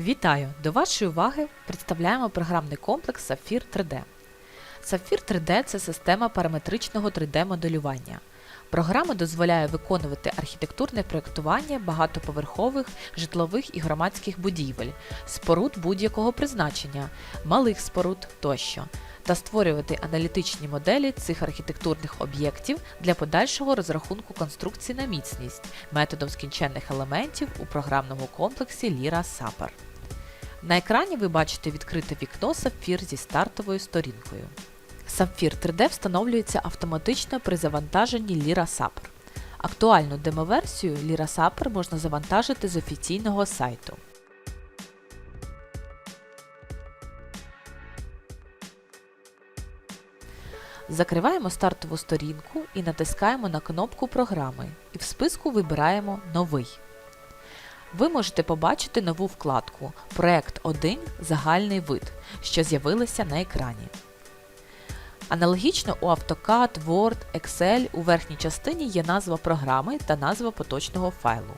Вітаю! До вашої уваги представляємо програмний комплекс Sapphire 3D. Sapphire 3D це система параметричного 3D-моделювання. Програма дозволяє виконувати архітектурне проєктування багатоповерхових житлових і громадських будівель, споруд будь-якого призначення, малих споруд тощо, та створювати аналітичні моделі цих архітектурних об'єктів для подальшого розрахунку конструкцій на міцність методом скінченних елементів у програмному комплексі Lira Sapper. На екрані ви бачите відкрите вікно Sapphire зі стартовою сторінкою. Sapphire 3D встановлюється автоматично при завантаженні Lira Sapper. Актуальну демоверсію Lira Sapper можна завантажити з офіційного сайту. Закриваємо стартову сторінку і натискаємо на кнопку програми і в списку вибираємо Новий. Ви можете побачити нову вкладку Проект 1 Загальний вид, що з'явилася на екрані. Аналогічно у AutoCAD, Word, Excel у верхній частині є назва програми та назва поточного файлу.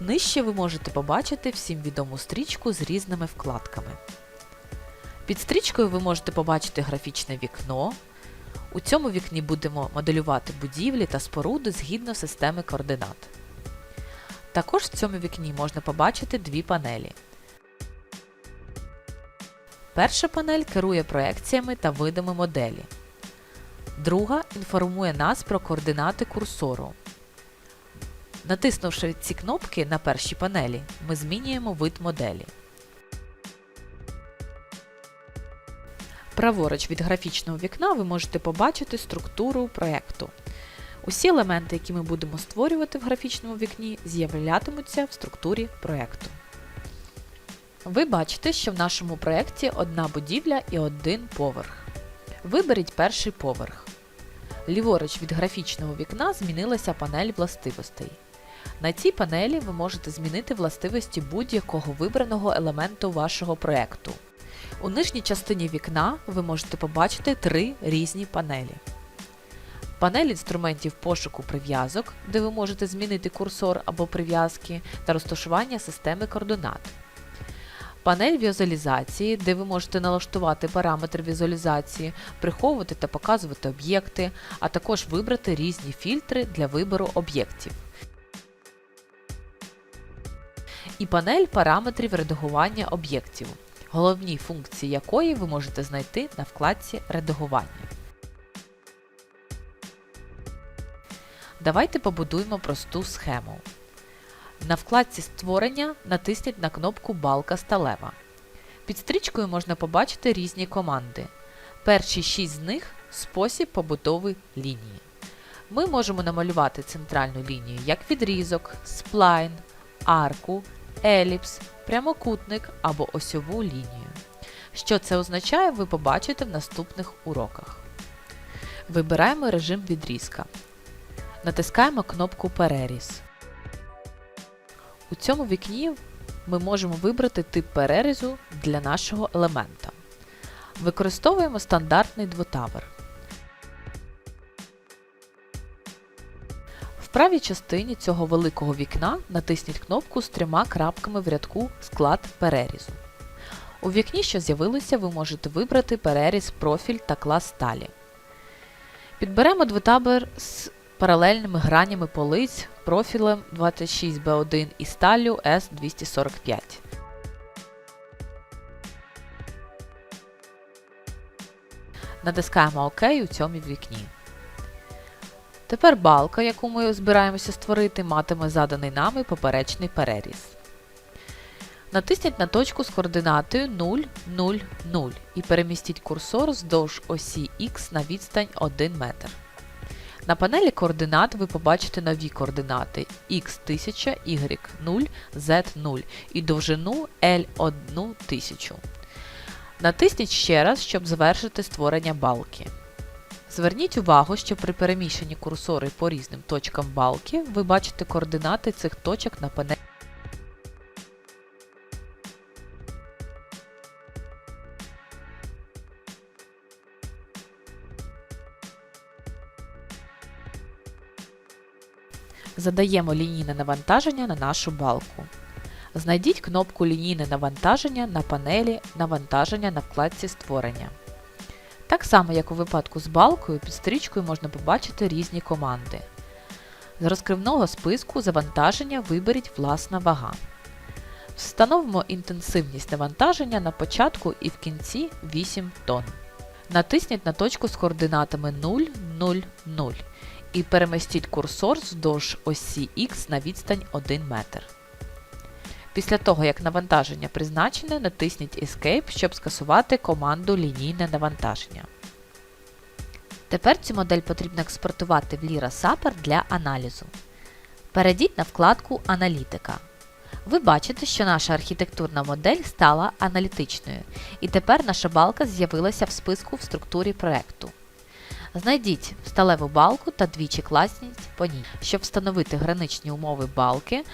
Нижче ви можете побачити всім відому стрічку з різними вкладками. Під стрічкою ви можете побачити графічне вікно. У цьому вікні будемо моделювати будівлі та споруди згідно системи координат. Також в цьому вікні можна побачити дві панелі. Перша панель керує проекціями та видами моделі. Друга інформує нас про координати курсору. Натиснувши ці кнопки на першій панелі, ми змінюємо вид моделі. Праворуч від графічного вікна ви можете побачити структуру проєкту. Усі елементи, які ми будемо створювати в графічному вікні, з'являтимуться в структурі проєкту. Ви бачите, що в нашому проєкті одна будівля і один поверх. Виберіть перший поверх. Ліворуч від графічного вікна змінилася панель властивостей. На цій панелі ви можете змінити властивості будь-якого вибраного елементу вашого проєкту. У нижній частині вікна ви можете побачити три різні панелі. Панель інструментів пошуку прив'язок, де ви можете змінити курсор або прив'язки та розташування системи координат. Панель візуалізації, де ви можете налаштувати параметри візуалізації, приховувати та показувати об'єкти, а також вибрати різні фільтри для вибору об'єктів. І панель параметрів редагування об'єктів, головні функції якої ви можете знайти на вкладці Редагування. Давайте побудуємо просту схему. На вкладці Створення натисніть на кнопку Балка сталева. Під стрічкою можна побачити різні команди. Перші шість з них спосіб побудови лінії. Ми можемо намалювати центральну лінію як відрізок, сплайн, арку, еліпс, прямокутник або осьову лінію. Що це означає, ви побачите в наступних уроках. Вибираємо режим відрізка. Натискаємо кнопку Переріз. У цьому вікні ми можемо вибрати тип перерізу для нашого елемента. Використовуємо стандартний двотавер. Правій частині цього великого вікна натисніть кнопку з трьома крапками в рядку Склад перерізу. У вікні, що з'явилося, ви можете вибрати переріз профіль та клас сталі. Підберемо двотабер з паралельними гранями полиць профілем 26B1 і сталлю S245. Натискаємо ОК у цьому вікні. Тепер балка, яку ми збираємося створити, матиме заданий нами поперечний переріз. Натисніть на точку з координатою 0, 0, 0 і перемістіть курсор вздовж осі Х на відстань 1 метр. На панелі координат ви побачите нові координати x1000, y0, z0 і довжину L1000. Натисніть ще раз, щоб завершити створення балки. Зверніть увагу, що при переміщенні курсори по різним точкам балки ви бачите координати цих точок на панелі. Задаємо лінійне навантаження на нашу балку. Знайдіть кнопку Лінійне навантаження на панелі Навантаження на вкладці Створення. Так само, як у випадку з балкою, під стрічкою можна побачити різні команди. З розкривного списку завантаження виберіть власна вага. Встановимо інтенсивність навантаження на початку і в кінці 8 тонн. Натисніть на точку з координатами 0, 0, 0 і перемістіть курсор вздовж осі X на відстань 1 метр. Після того, як навантаження призначене, натисніть Escape, щоб скасувати команду лінійне навантаження. Тепер цю модель потрібно експортувати в Lira Sapper для аналізу. Перейдіть на вкладку Аналітика. Ви бачите, що наша архітектурна модель стала аналітичною, і тепер наша балка з'явилася в списку в структурі проекту. Знайдіть сталеву балку та двічі класніть по ній. Щоб встановити граничні умови балки,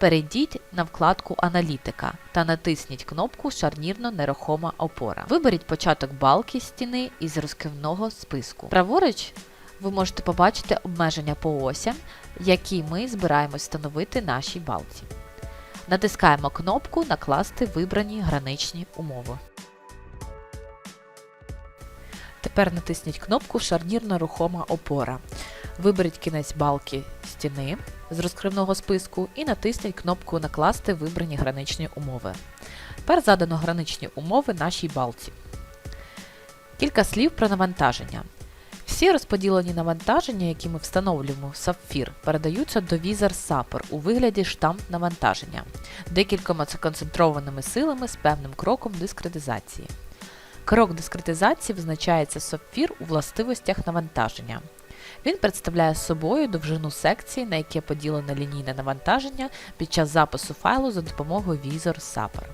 перейдіть на вкладку Аналітика та натисніть кнопку Шарнірно нерухома опора. Виберіть початок балки стіни із розкривного списку. Праворуч ви можете побачити обмеження по осям, які ми збираємось встановити нашій балці. Натискаємо кнопку Накласти вибрані граничні умови. Тепер натисніть кнопку Шарнірна рухома опора. Виберіть кінець балки стіни з розкривного списку і натисніть кнопку Накласти вибрані граничні умови. Тепер задано граничні умови нашій балці. Кілька слів про навантаження. Всі розподілені навантаження, які ми встановлюємо в Sapphire, передаються до Wizard Sapper у вигляді штамп навантаження, декількома концентрованими силами з певним кроком дискретизації. Крок дискретизації визначається Sapphire у властивостях навантаження. Він представляє собою довжину секції, на яке поділене лінійне навантаження під час запису файлу за допомогою Visor Sapper.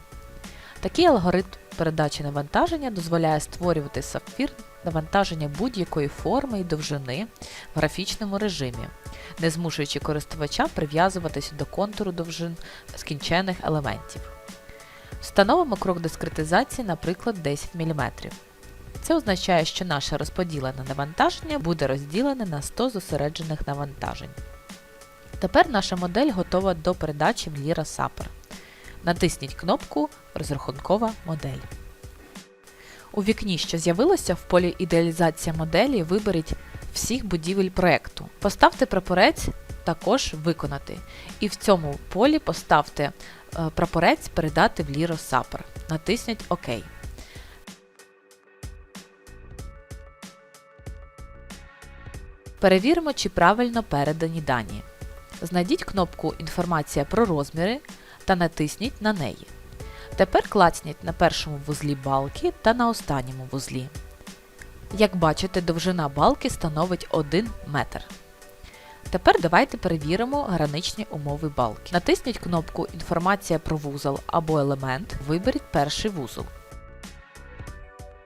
Такий алгоритм передачі навантаження дозволяє створювати Sapphire навантаження будь-якої форми і довжини в графічному режимі, не змушуючи користувача прив'язуватися до контуру довжин скінчених елементів. Встановимо крок дискретизації, наприклад, 10 мм. Це означає, що наше розподілене навантаження буде розділене на 100 зосереджених навантажень. Тепер наша модель готова до передачі в Lira Sapper. Натисніть кнопку Розрахункова модель. У вікні, що з'явилося в полі Ідеалізація моделі, виберіть всіх будівель проєкту. Поставте прапорець також Виконати. І в цьому полі поставте е, прапорець Передати в Lira Sapper. Натисніть ОК. Перевіримо, чи правильно передані дані. Знайдіть кнопку Інформація про розміри та натисніть на неї. Тепер клацніть на першому вузлі балки та на останньому вузлі. Як бачите, довжина балки становить 1 метр. Тепер давайте перевіримо граничні умови балки. Натисніть кнопку Інформація про вузол або елемент, виберіть перший вузол.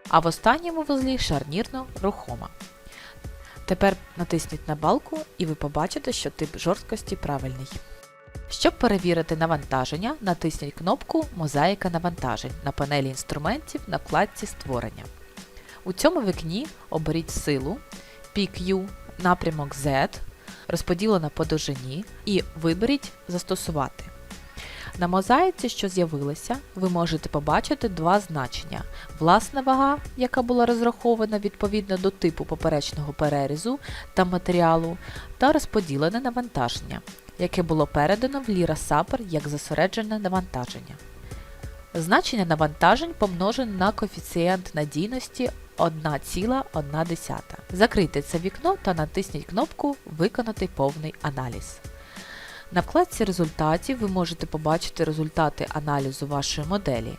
А в останньому вузлі шарнірно рухома. Тепер натисніть на балку і ви побачите, що тип жорсткості правильний. Щоб перевірити навантаження, натисніть кнопку Мозаїка навантажень на панелі інструментів на вкладці Створення. У цьому вікні оберіть силу, PQ, напрямок Z, розподілена по довжині і виберіть Застосувати. На мозаїці, що з'явилася, ви можете побачити два значення: власна вага, яка була розрахована відповідно до типу поперечного перерізу та матеріалу, та розподілене навантаження, яке було передано в Lira Sapper як зосереджене навантаження. Значення навантажень помножене на коефіцієнт надійності 1,1. Закрийте це вікно та натисніть кнопку Виконати повний аналіз. На вкладці результатів ви можете побачити результати аналізу вашої моделі,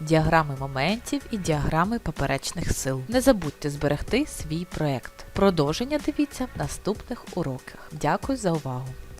діаграми моментів і діаграми поперечних сил. Не забудьте зберегти свій проект. Продовження дивіться в наступних уроках. Дякую за увагу!